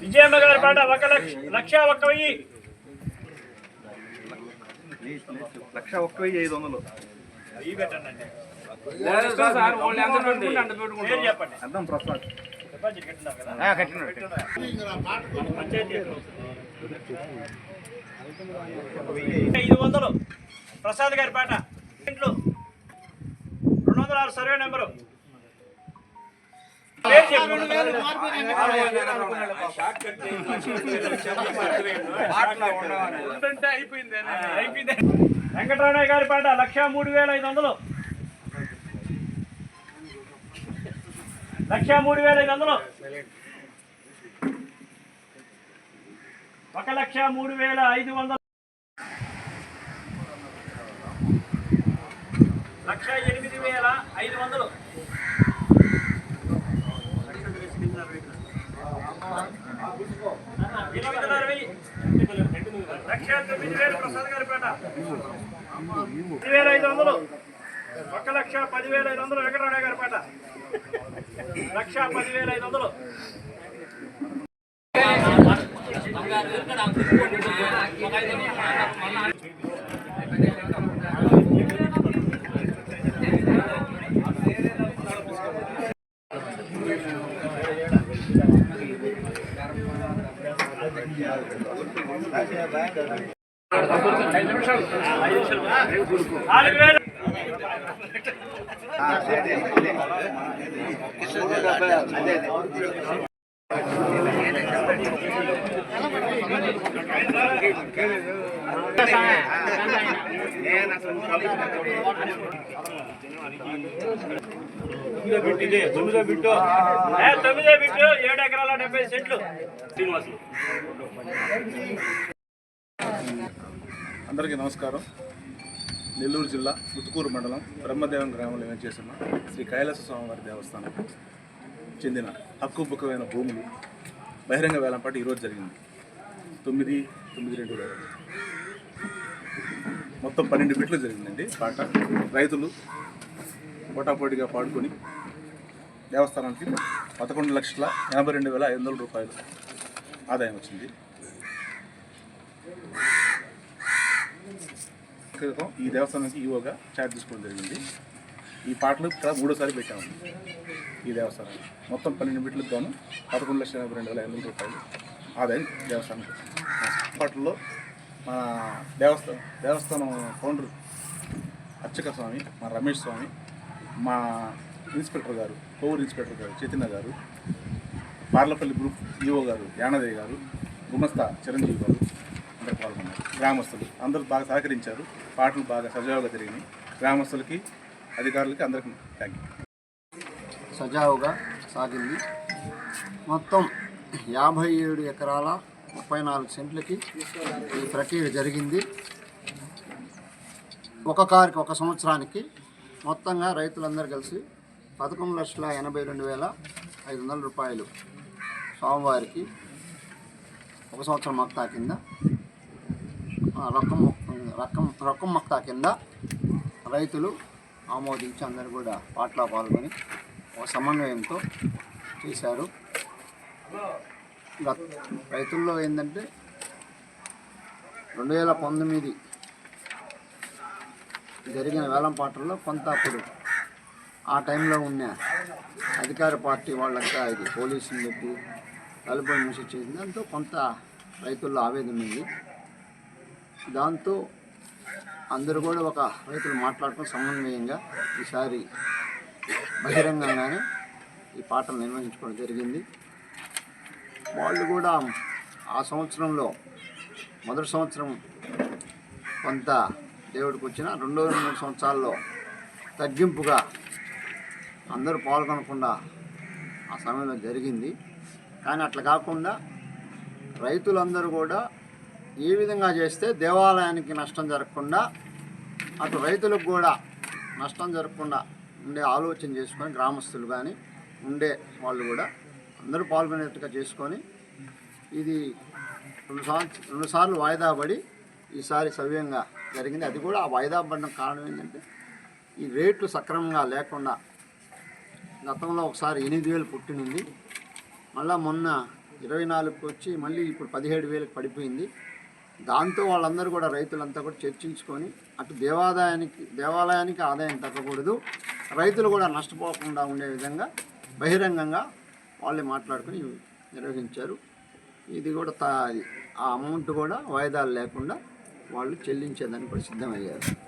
విజయమ్మ గారి పాట ఒక లక్ష ఒక్క వెయ్యి లక్ష ఒక్క వెయ్యి ఐదు వందలు పెట్టండి అర్థం ప్రసాద్ ఐదు వందలు. ప్రసాద్ గారి పాట ఇంట్లో రెండు వందల ఆరు సర్వే నెంబరు వెంకటరమణయ్య గారి పాట లక్ష మూడు వేల ఐదు వందలు లక్ష మూడు వేల ఐదు వందలు ఒక లక్ష మూడు వేల ఐదు వందలు లక్ష ఎనిమిది వేల ఐదు వందలు. ఎనిమిదిన్నర వెయ్యి లక్ష తొమ్మిది వేలు ప్రసాద్ గారి పేట. పది వేల ఐదు వందలు. ఒక లక్ష పదివేల ఐదు వందలు వెంకటరమణ గారి పేట. లక్ష పదివేల ఐదు వందలు. నాలుగు తొమ్మిదో బిట్టు తొమ్మిదో బిట్టు ఏడు ఎకరాల డెబ్బై సెంట్లు. శ్రీనివాసులు అందరికీ నమస్కారం. నెల్లూరు జిల్లా ముత్తుకూరు మండలం బ్రహ్మదేవం గ్రామంలో ఏం చేసిన శ్రీ కైలాస స్వామివారి దేవస్థానం చెందిన హక్కుబుక్కమైన భూములు బహిరంగ వేలంపాట ఈరోజు జరిగింది. తొమ్మిది తొమ్మిది రెండు వేల మొత్తం పన్నెండు బిట్లు జరిగిందండి పాట రైతులు పోటాపోటీగా పాడుకొని దేవస్థానానికి పదకొండు లక్షల ఎనభై రెండు వేల ఐదు వందల రూపాయలు ఆదాయం వచ్చింది. క్రితం ఈ దేవస్థానానికి ఈవోగా చార్జ్ తీసుకోవడం జరిగింది. ఈ పాటలు ఇక్కడ మూడోసారి పెట్టాము. ఈ దేవస్థానానికి మొత్తం పన్నెండు బిట్లకు గాను పదకొండు లక్షల యాభై రెండు వేల ఐదు వందల రూపాయలు ఆదాయం దేవస్థానానికి పాటల్లో మా దేవస్థానం దేవస్థానం ఫౌండర్ అర్చక స్వామి మా రమేష్ స్వామి మా ఇన్స్పెక్టర్ గారు కోవూరు ఇన్స్పెక్టర్ గారు చైతన్య గారు పార్లపల్లి గ్రూప్ ఈఓ గారు యానదయ్య గారు గుమస్తా చిరంజీవి గారు అందరు పాల్గొన్నారు. గ్రామస్తులు అందరూ బాగా సహకరించారు. పాటలు బాగా సజావుగా జరిగినాయి. గ్రామస్తులకి అధికారులకి అందరికీ థ్యాంక్ యూ సజావుగా సాగింది. మొత్తం యాభై ఏడు ఎకరాల ముప్పై నాలుగు సెంట్లకి ఈ ప్రక్రియ జరిగింది. ఒక కారుకి ఒక సంవత్సరానికి మొత్తంగా రైతులందరూ కలిసి పదకొండు లక్షల ఎనభై రెండు వేల ఐదు వందల రూపాయలు స్వామివారికి ఒక సంవత్సరం మక్తా కింద ఆ, రకం మొక్క- రొక్కం కింద రైతులు ఆమోదించి అందరూ కూడా పాటలో పాల్గొని ఒక సమన్వయంతో చేశారు. రైతుల్లో ఏంటంటే రెండు వేల పంతొమ్మిది జరిగిన వేలం పాటల్లో కొంత అప్పుడు ఆ టైంలో ఉన్న అధికార పార్టీ వాళ్ళంతా ఇది పోలీసులు పెట్టి తలుపులు మూసి చేసింది దాంతో కొంత రైతుల్లో ఆవేదన ఉంది. దాంతో అందరూ కూడా ఒక రైతులు మాట్లాడుకుని సమన్వయంగా ఈసారి బహిరంగంగానే ఈ పాటలు నిర్వహించుకోవడం జరిగింది. వాళ్ళు కూడా ఆ సంవత్సరంలో మొదటి సంవత్సరం కొంత దేవుడికి వచ్చిన రెండో మూడు సంవత్సరాల్లో తగ్గింపుగా అందరూ పాల్గొనకుండా ఆ సమయంలో జరిగింది. కానీ అట్లా కాకుండా రైతులందరూ కూడా ఏ విధంగా చేస్తే దేవాలయానికి నష్టం జరగకుండా అటు రైతులకు కూడా నష్టం జరగకుండా ఉండే ఆలోచన చేసుకొని గ్రామస్తులు కానీ ఉండే వాళ్ళు కూడా అందరూ పాల్గొనేట్టుగా చేసుకొని ఇది రెండు సంవత్సరం వాయిదా పడి ఈసారి సవ్యంగా జరిగింది. అది కూడా ఆ వాయిదా పడడం కారణం ఏంటంటే ఈ రేట్లు సక్రమంగా లేకుండా గతంలో ఒకసారి ఎనిమిది వేలు పుట్టినింది. మళ్ళా మొన్న ఇరవై నాలుగుకి వచ్చి మళ్ళీ ఇప్పుడు పదిహేడు వేలకు పడిపోయింది. దాంతో వాళ్ళందరూ కూడా రైతులంతా కూడా చర్చించుకొని అటు దేవాదాయానికి దేవాలయానికి ఆదాయం తగ్గకూడదు రైతులు కూడా నష్టపోకుండా ఉండే విధంగా బహిరంగంగా వాళ్ళే మాట్లాడుకొని నిర్వహించారు. ఇది కూడా తా- ఆ అమౌంట్ కూడా వాయిదాలు లేకుండా వాళ్ళు చెల్లించేదానికి కూడా సిద్ధమయ్యారు.